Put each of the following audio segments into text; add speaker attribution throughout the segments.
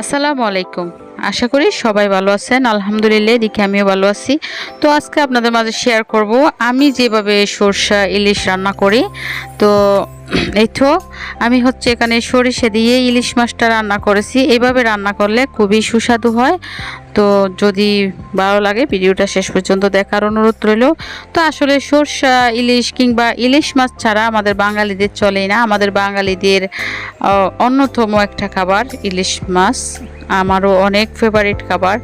Speaker 1: আসসালামু আলাইকুম। আশা করি সবাই ভালো আছেন। আলহামদুলিল্লাহ, এদিকে আমিও ভালো আছি। তো আজকে আপনাদের মাঝে শেয়ার করব। আমি যেভাবে সরষা, ইলিশ রান্না করি, তো এই তো আমি হচ্ছে এখানে সরিষা দিয়ে ইলিশ মাছটা রান্না করেছি। এইভাবে রান্না করলে খুবই সুস্বাদু হয়। তো যদি ভালো লাগে ভিডিওটা শেষ পর্যন্ত দেখার অনুরোধ রইল। তো আসলে সরষা, ইলিশ কিংবা ইলিশ মাছ ছাড়া আমাদের বাঙালিদের চলেই না। আমাদের বাঙালিদের অন্যতম একটা খাবার ইলিশ মাছ। আমারও অনেক ফেভারিট খাবার।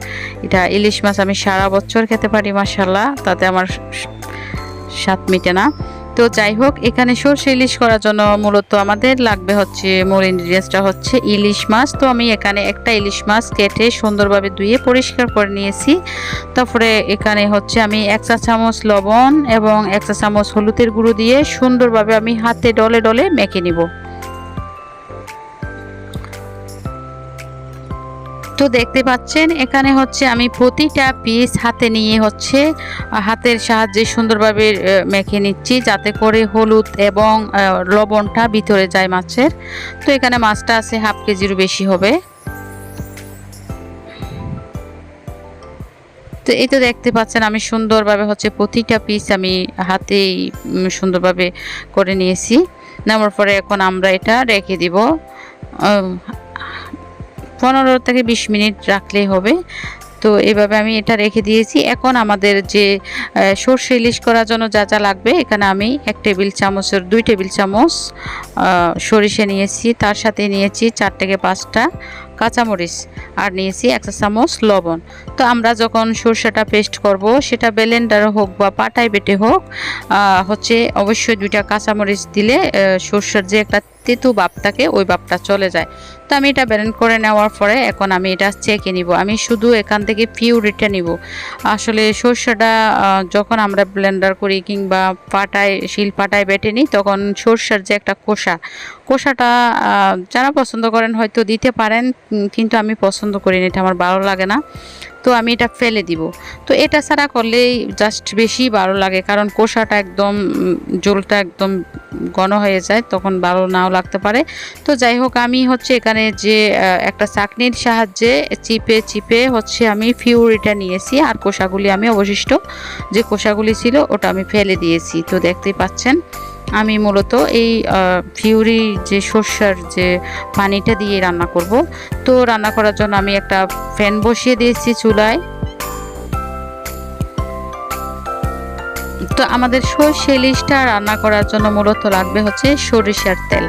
Speaker 1: এটা ইলিশ মাছ আমি সারা বছর খেতে পারি মাসাল্লাহ তাতে আমার স্বাদ মিটে না। তো যাই হোক, এখানে সর্ষে ইলিশ করার জন্য মূলত আমাদের লাগবে হচ্ছে, মূল ইনগ্রিডিয়েন্টসটা হচ্ছে ইলিশ মাছ। তো আমি এখানে একটা ইলিশ মাছ কেটে সুন্দরভাবে ধুয়ে পরিষ্কার করে নিয়েছি। তারপরে এখানে হচ্ছে আমি এক চা চামচ লবণ এবং এক চা চামচ হলুদের গুঁড়ো দিয়ে সুন্দরভাবে আমি হাতে ডলে ডলে মেখে নিব। তো দেখতে পাচ্ছেন, এখানে হচ্ছে আমি প্রতিটা পিস হাতে নিয়ে হচ্ছে হাতের সাহায্যে সুন্দরভাবে মেখে নিচ্ছি যাতে করে হলুদ এবং লবণটা ভিতরে যায় মাছের। তো এখানে মাছটা আছে হাফ কেজিরও বেশি হবে। তো এই তো দেখতে পাচ্ছেন, আমি সুন্দরভাবে হচ্ছে প্রতিটা পিস আমি হাতেই সুন্দরভাবে করে নিয়েছি। নেওয়ার পরে এখন আমরা এটা রেখে দিব। পনেরো থেকে বিশ মিনিট রাখলেই হবে। তো এভাবে আমি এটা রেখে দিয়েছি। এখন আমাদের যে সর্ষে ইলিশ করার জন্য যা যা লাগবে, এখানে আমি এক টেবিল চামচের, দুই টেবিল চামচ সরিষা নিয়েছি। তার সাথে নিয়েছি চার থেকে পাঁচটা কাঁচামরিচ আর নিয়েছি এক চামচ লবণ। তো আমরা যখন সরষেটা পেস্ট করব, সেটা ব্লেন্ডার হোক বা পাটায় বেটে হোক হচ্ছে অবশ্যই দুইটা কাঁচামরিচ দিলে সরষের যে একটা তেতু থাকে, ওই বাপটা চলে যায়। তো আমি এটা ব্লেন্ড করে নেওয়ার পরে এখন আমি এটা চেকে নিব। আমি শুধু এখান থেকে পিউরিটা নিব। আসলে সর্ষেটা যখন আমরা ব্লেন্ডার করি কিংবা পাটায়, শিল পাটায় বেটে নিই, তখন সর্ষের যে একটা কোষা, কোষাটা যারা পছন্দ করেন হয়তো দিতে পারেন। কিন্তু আমি পছন্দ করি না এটা আমার ভালো লাগে না। তো আমি এটা ফেলে দিব। তো এটা ছাড়া করলেই জাস্ট বেশি ভালো লাগে, কারণ কোষাটা একদম ঝোলটা একদম ঘন হয়ে যায়, তখন ভালো নাও লাগতে পারে। তো যাই হোক, আমি হচ্ছে এখানে যে একটা চাকনির সাহায্যে চিপে চিপে হচ্ছে আমি ফিউরিটা নিয়েছি, আর কোষাগুলি আমি অবশিষ্ট যে কোষাগুলি ছিল, ওটা আমি ফেলে দিয়েছি। তো দেখতেই পাচ্ছেন। আমি মূলত এই ফিউরি যে সর্ষার যে পানিটা দিয়ে রান্না করব। তো রান্না করার জন্য আমি একটা ফ্যান বসিয়ে দিয়েছি চুলায়। তো আমাদের সর্ষে ইলিশটা রান্না করার জন্য মূলত লাগবে হচ্ছে সরিষার তেল।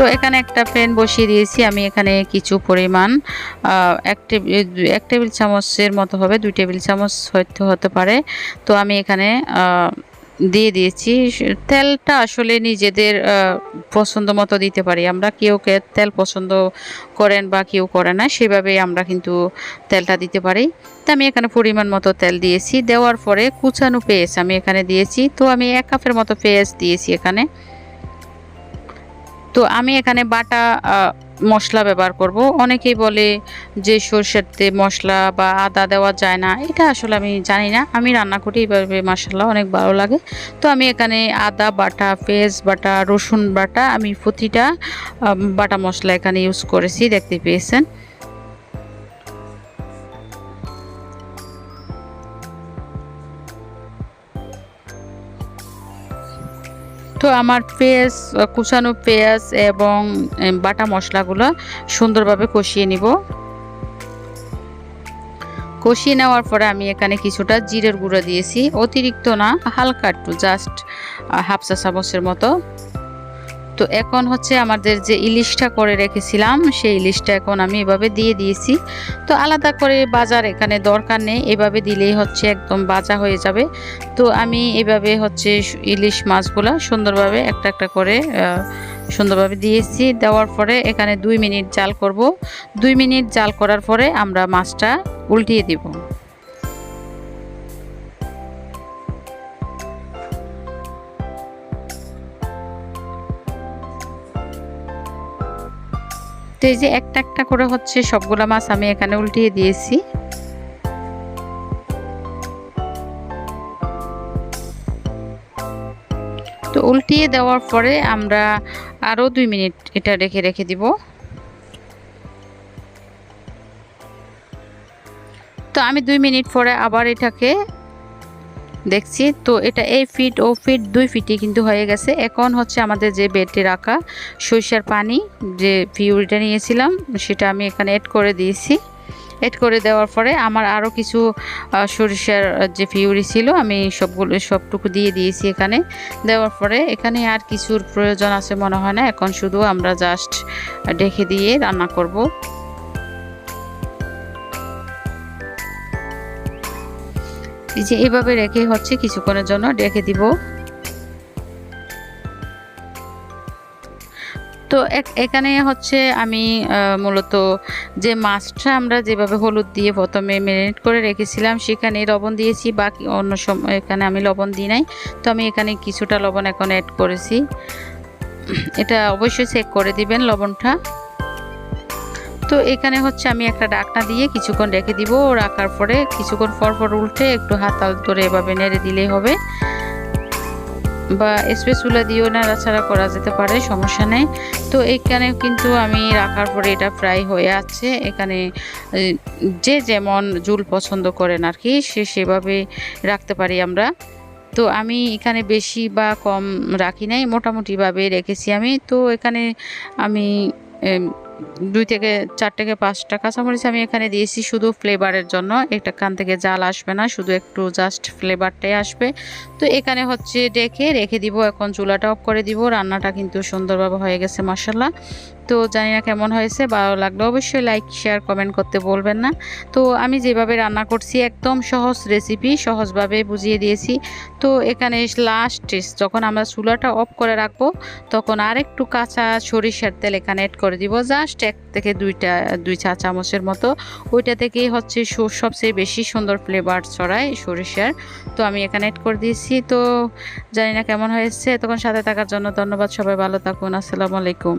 Speaker 1: তো এখানে একটা প্যান বসিয়ে দিয়েছি। আমি এখানে কিছু পরিমাণ এক টেবিল চামচের মতো হবে, দুই টেবিল চামচ হয়তো, হতে পারে। তো আমি এখানে দিয়ে দিয়েছি। তেলটা আসলে নিজেদের পছন্দ মতো দিতে পারি। আমরা কেউ কে তেল পছন্দ করেন বা কেউ করে না, সেভাবেই আমরা কিন্তু তেলটা দিতে পারি। তো আমি এখানে পরিমাণ মতো তেল দিয়েছি। দেওয়ার পরে কুচানো পেঁয়াজ আমি এখানে দিয়েছি। তো আমি এক কাপের মতো পেঁয়াজ দিয়েছি এখানে। তো আমি এখানে বাটা মশলা ব্যবহার করব। অনেকেই বলে যে সর্ষেতে মশলা বা আদা দেওয়া যায় না। এটা আসলে আমি জানি না। আমি রান্না করি এইভাবে মশলা অনেক ভালো লাগে। তো আমি এখানে আদা বাটা, পেঁয়াজ বাটা, রসুন বাটা, আমি প্রতিটা বাটা মশলা এখানে ইউজ করেছি, দেখতে পেয়েছেন। তো আমার পেঁয়াজ কুচানো পেঁয়াজ এবং বাটা মশলাগুলো সুন্দরভাবে কষিয়ে নিব। কষিয়ে নেওয়ার পরে আমি এখানে কিছুটা জিরের গুঁড়ো দিয়েছি। অতিরিক্ত না, হালকা একটু জাস্ট হাফ চা চামচের মতো। তো এখন হচ্ছে আমাদের যে ইলিশটা করে রেখেছিলাম, সেই ইলিশটা এখন আমি এভাবে দিয়ে দিয়েছি। তো আলাদা করে বাজার এখানে দরকার নেই, এভাবে দিলেই হচ্ছে একদম বাজা হয়ে যাবে। তো আমি এভাবে হচ্ছে ইলিশ মাছগুলা সুন্দরভাবে একটা একটা করে সুন্দরভাবে দিয়েছি। দেওয়ার পরে এখানে দুই মিনিট জাল করব। দুই মিনিট জাল করার পরে আমরা মাছটা উল্টিয়ে দিব। তো এই যে একটা একটা করে হচ্ছে সবগুলো মাছ আমি এখানে উল্টিয়ে দিয়েছি। তো উল্টিয়ে দেওয়ার পরে আমরা আরও দুই মিনিট এটা রেখে রেখে দিব। তো আমি দুই মিনিট পরে আবার এটাকে দেখছি। তো এটা এই ফিট ও ফিট দুই ফিটই কিন্তু হয়ে গেছে। এখন হচ্ছে আমাদের যে বেডে রাখা, সরিষার পানি যে পিউরিটা নিয়েছিলাম, সেটা আমি এখানে এড করে দিয়েছি। এড করে দেওয়ার পরে আমার আরও কিছু সরিষার যে ফিউরি ছিল, আমি সবগুলো, সবটুকু দিয়ে দিয়েছি এখানে। দেওয়ার পরে এখানে আর কিছুর প্রয়োজন আছে মনে হয় না। এখন শুধু আমরা জাস্ট ডেকে দিয়ে রান্না করব। এই যে এভাবে রেখে হচ্ছে কিছুক্ষণের জন্য রেখে দিব। তো এখানে হচ্ছে আমি মূলত যে মাছটা আমরা যেভাবে হলুদ দিয়ে প্রথমে ম্যারিনেট করে রেখেছিলাম, সেখানে লবণ দিয়েছি, বাকি অন্য সময় এখানে আমি লবণ দিই নাই। তো আমি এখানে কিছুটা লবণ এখন অ্যাড করেছি। এটা অবশ্যই চেক করে দিবেন লবণটা। তো এখানে হচ্ছে আমি একটা ডাকনা দিয়ে কিছুক্ষণ রেখে দিব। রাখার পরে কিছুক্ষণ পর পর উল্টে একটু হাতাল ধরে এভাবে নেড়ে দিলেই হবে। বা স্পেসুলা দিয়েও নাড়াচাড়া করা যেতে পারে, সমস্যা নেই। তো এখানে কিন্তু আমি রাখার পরে এটা ফ্রাই হয়ে আছে। এখানে যে যেমন জুল পছন্দ করেন আর কি, সে সেভাবে রাখতে পারি আমরা। তো আমি এখানে বেশি বা কম রাখি নাই, মোটামুটিভাবে রেখেছি আমি। তো এখানে আমি দুই থেকে চার থেকে পাঁচটা কাঁচামরিচ আমি এখানে দিয়েছি, শুধু ফ্লেভারের জন্য। এটা কান থেকে জাল আসবে না, শুধু একটু জাস্ট ফ্লেভারটাই আসবে। তো এখানে হচ্ছে ডেকে রেখে দিব, এখন চুলাটা অফ করে দিব। রান্নাটা কিন্তু সুন্দরভাবে হয়ে গেছে মশলা তো জানি না কেমন হয়েছে, ভালো লাগল। অবশ্যই লাইক শেয়ার কমেন্ট করতে বলবেন না। তো আমি যেভাবে রান্না করছি, একদম সহজ রেসিপি সহজভাবে বুঝিয়ে দিয়েছি। তো এখানে লাস্ট যখন আমরা চুলাটা অফ করে রাখব, তখন আর একটু কাঁচা সরিষার তেল এখানে অ্যাড করে দিব। জাস্ট এক থেকে দুইটা, দুই চা চামচের মতো। ওইটা থেকেই হচ্ছে সবচেয়ে বেশি সুন্দর ফ্লেভার ছড়ায় সরিষার। তো আমি এখানে অ্যাড করে দিয়েছি। তো জানি না কেমন হয়েছে। তখন সাথে থাকার জন্য ধন্যবাদ। সবাই ভালো থাকুন। আসসালামু আলাইকুম।